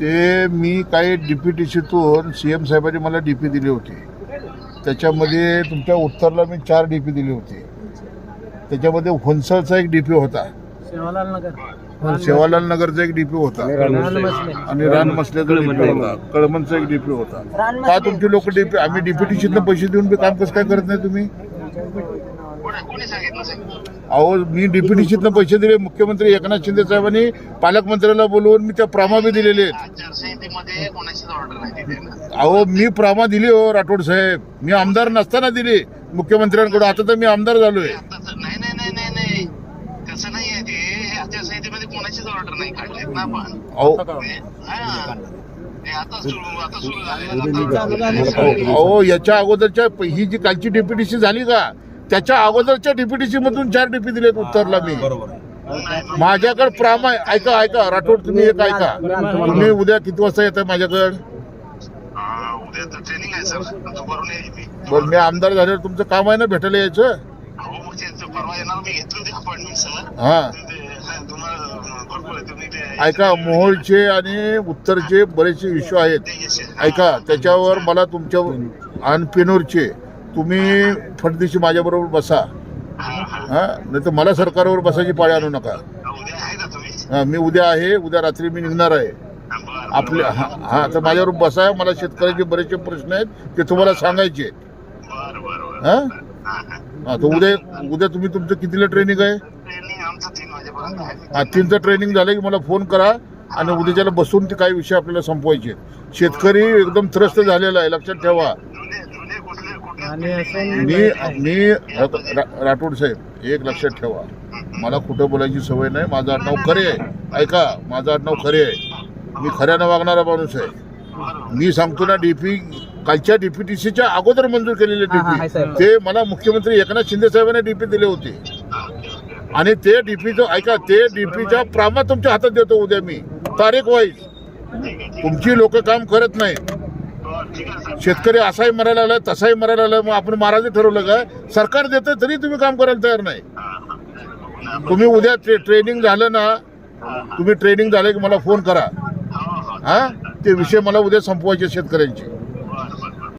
ते. मी काही डीपीटीसीतून C M साहेबांनी मला डीपी दिली होती. त्याच्यामध्ये तुमच्या उत्तरला मी चार डीपी दिली होती. त्याच्यामध्ये हुंसळचा एक डीपी होता. सेवालाल नगर. सेवालाल नगरचा एक डीपी होता. आणि रान मसल्याचा डीपी होता. कळमनचा एक डीपी होता. का तुमची लोक डीपी आम्ही डीपीटीसीतनं पैसे देऊन बी काम कसं काय करत नाही तुम्ही? अहो मी डीपीटीसीतनं पैसे दिले. मुख्यमंत्री एकनाथ शिंदे साहेबांनी पालकमंत्र्याला बोलवून मी त्या प्रमा बी दिलेले आहेत. अहो मी प्रमा दिली हो राठोड साहेब. मी आमदार नसताना दिली. मुख्यमंत्र्यांकडून. आता तर मी आमदार झालोय. नाही अहो आता सुरू आता सुरू झाले. अहो याच्या अगोदरच्या ही जी कालची डीपीटीसी झाली का त्याच्या अगोदरच्या डीपीटीसी मधून चार डीपी दिलेत उत्तरला मी. माझ्याकडे प्रमा. ऐका ऐका राठोड तुम्ही एक ऐका. तुम्ही उद्या किती वाजता येत आहे माझ्याकडे उद्या तर ट्रेनिंग आहे सर दुपारून येईल मी. बरं मी आमदार झाल्यावर तुमचं काम आहे ना भेटायला यायचं? हो. ऐका मोहोळचे आणि उत्तरचे बरेचसे इश्यू आहेत. ऐका त्याच्यावर मला तुमच्या अनपिनोरचे तुम्ही फडदिशी माझ्याबरोबर बसा. हां नाही तर मला सरकारवर बसायची पाळी आणू नका. हां मी उद्या आहे उद्या रात्री मी निघणार आहे. आपले हा हां तर माझ्यावर बसा मला शेतकऱ्याचे बरेचसे प्रश्न आहेत ते तुम्हाला सांगायचे आहेत. हां? हा तर उद्या उद्या तुम्ही तुमचं कितीला ट्रेनिंग आहे? आमचं तीन वाजेपर्यंत आहे. हा तीनचं ट्रेनिंग झालं की मला फोन करा आणि उद्याच्याला बसून ते काही विषय आपल्याला संपवायचे. आहेत. शेतकरी एकदम त्रस्त झालेला आहे लक्षात ठेवा. जुने जुने कुठले कुठले आणि असं मी मी रा- राठोड साहेब एक लक्षात ठेवा. मला खोटं बोलायची सवय नाही माझं आडनाव खरे आहे. ऐका माझं आडनाव खरे आहे. मी खऱ्यानं वागणारा माणूस आहे. मी सांगतो ना डीपी कालच्या डीपीटीसीच्या अगोदर मंजूर केलेले हा, हा, आहे डीपी साहेब. ते मला मुख्यमंत्री एकनाथ शिंदे साहेबांनी डीपी दिले होते. आणि ते डीपीचं ऐका ते डीपीच्या प्रामा तुमच्या हातात देतो उद्या मी तारीख वाईज. तुमची लोक काम करत नाही. शेतकरी असाही मरायला आलाय तसाही मरायला आलाय मग आपण महाराज ठरवलं काय सरकार देतं तरी तुम्ही काम करायला तयार नाही. तुम्ही उद्या ट्रे ट्रेनिंग झालं ना तुम्ही ट्रेनिंग झालं की मला फोन करा. हा? ते विषय मला उद्या संपवायचे शेतकऱ्यांचे.